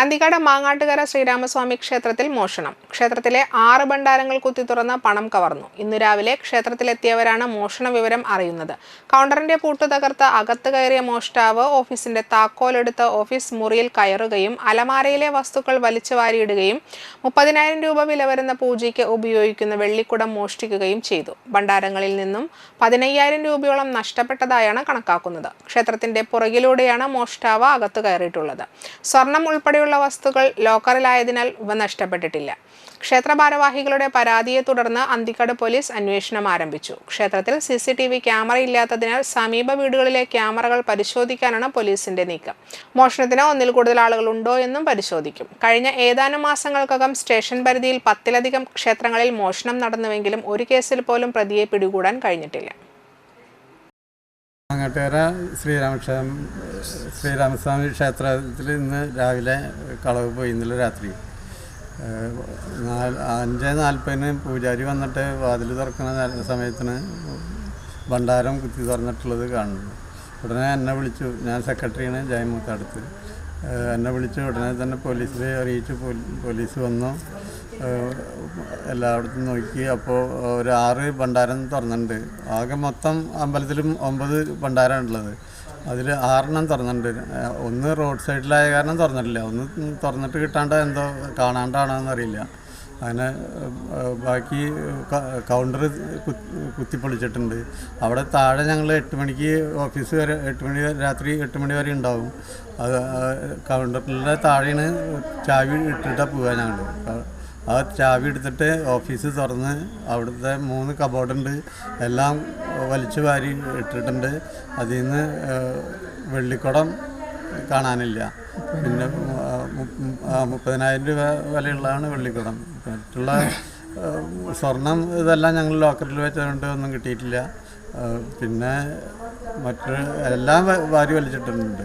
അന്തിക്കാട് മാങ്ങാട്ടുകര ശ്രീരാമസ്വാമി ക്ഷേത്രത്തിൽ മോഷണം. ക്ഷേത്രത്തിലെ ആറ് ഭണ്ഡാരങ്ങൾ കുത്തി തുറന്ന് പണം കവർന്നു. ഇന്ന് രാവിലെ ക്ഷേത്രത്തിലെത്തിയവരാണ് മോഷണ വിവരം അറിയുന്നത്. കൗണ്ടറിന്റെ പൂട്ട് തകർത്ത് അകത്ത് കയറിയ മോഷ്ടാവ് ഓഫീസിന്റെ താക്കോലെടുത്ത് ഓഫീസ് മുറിയിൽ കയറുകയും അലമാരയിലെ വസ്തുക്കൾ വലിച്ചു വാരിയിടുകയും മുപ്പതിനായിരം രൂപ വില വരുന്ന പൂജയ്ക്ക് ഉപയോഗിക്കുന്ന വെള്ളിക്കുടം മോഷ്ടിക്കുകയും ചെയ്തു. ഭണ്ഡാരങ്ങളിൽ നിന്നും പതിനയ്യായിരം രൂപയോളം നഷ്ടപ്പെട്ടതായാണ് കണക്കാക്കുന്നത്. ക്ഷേത്രത്തിന്റെ പുറകിലൂടെയാണ് മോഷ്ടാവ് അകത്ത് കയറിയിട്ടുള്ളത്. സ്വർണം ഉൾപ്പെടെയുള്ള വസ്തുക്കൾ ലോക്കറിലായതിനാൽ ഇവ നഷ്ടപ്പെട്ടിട്ടില്ല. ക്ഷേത്ര ഭാരവാഹികളുടെ പരാതിയെ തുടർന്ന് അന്തിക്കാട് പോലീസ് അന്വേഷണം ആരംഭിച്ചു. ക്ഷേത്രത്തിൽ C C T V camera ഇല്ലാത്തതിനാൽ സമീപ വീടുകളിലെ ക്യാമറകൾ പരിശോധിക്കാനാണ് പോലീസിന്റെ നീക്കം. മോഷണത്തിന് ഒന്നിൽ കൂടുതൽ ആളുകൾ ഉണ്ടോ എന്നും പരിശോധിക്കും. കഴിഞ്ഞ ഏതാനും മാസങ്ങൾക്കകം സ്റ്റേഷൻ പരിധിയിൽ പത്തിലധികം ക്ഷേത്രങ്ങളിൽ മോഷണം നടന്നുവെങ്കിലും ഒരു കേസിൽ പോലും പ്രതിയെ പിടികൂടാൻ കഴിഞ്ഞിട്ടില്ല. അങ്ങോട്ടേര ശ്രീരാമക്ഷേത്രം ശ്രീരാമസ്വാമി ക്ഷേത്രത്തിൽ ഇന്ന് രാവിലെ കളവ് പോയി ഇന്നലെ രാത്രി. നാല് അഞ്ച് നാൽപ്പതിന് പൂജാരി വന്നിട്ട് വാതിൽ തുറക്കുന്ന സമയത്തിന് ഭണ്ഡാരം കുത്തി തുറന്നിട്ടുള്ളത് കാണുന്നു. ഉടനെ എന്നെ വിളിച്ചു. ഞാൻ സെക്രട്ടറിയാണ് ജയമൂത്തടുത്ത്. എന്നെ വിളിച്ചു. ഉടനെ തന്നെ പോലീസിൽ അറിയിച്ചു. പോലീസ് വന്നു. എല്ലായിടത്തും നോക്കി. അപ്പോൾ ഒരു ആറ് ഭണ്ഡാരം തുറന്നിട്ടുണ്ട്. ആകെ മൊത്തം അമ്പലത്തിലും ഒമ്പത് ഭണ്ഡാരമാണ് ഉള്ളത്. അതിൽ ആറെണ്ണം തുറന്നിട്ടുണ്ട്. ഒന്ന് റോഡ് സൈഡിലായ കാരണം തുറന്നിട്ടില്ല. ഒന്ന് തുറന്നിട്ട് കിട്ടാണ്ട് എന്തോ കാണാണ്ടാണോ എന്നറിയില്ല അങ്ങനെ ബാക്കി കൗണ്ടർ കുത്തിപ്പൊളിച്ചിട്ടുണ്ട്. അവിടെ താഴെ ഞങ്ങൾ എട്ട് മണിക്ക് ഓഫീസ് വരെ എട്ട് മണി രാത്രി എട്ട് മണി വരെ ഉണ്ടാവും. അത് കൗണ്ടറിന്റെ താഴെയാണ് ചാവി ഇട്ടിട്ടാണ് പോവുക ഞങ്ങൾ ആ ചാവി എടുത്തിട്ട് ഓഫീസ് തുറന്ന് അവിടുത്തെ മൂന്ന് കബോർഡുണ്ട്. എല്ലാം വലിച്ചു വാരി ഇട്ടിട്ടുണ്ട്. അതിൽ നിന്ന് വെള്ളിക്കുടം കാണാനില്ല. പിന്നെ മുപ്പതിനായിരം രൂപ വിലയുള്ളതാണ് വെള്ളിക്കുടം. മറ്റുള്ള സ്വർണം ഇതെല്ലാം ഞങ്ങൾ ലോക്കറിൽ വെച്ചതുകൊണ്ട് ഒന്നും കിട്ടിയിട്ടില്ല. പിന്നെ മറ്റു എല്ലാം വാരി വലിച്ചിട്ടുണ്ട്.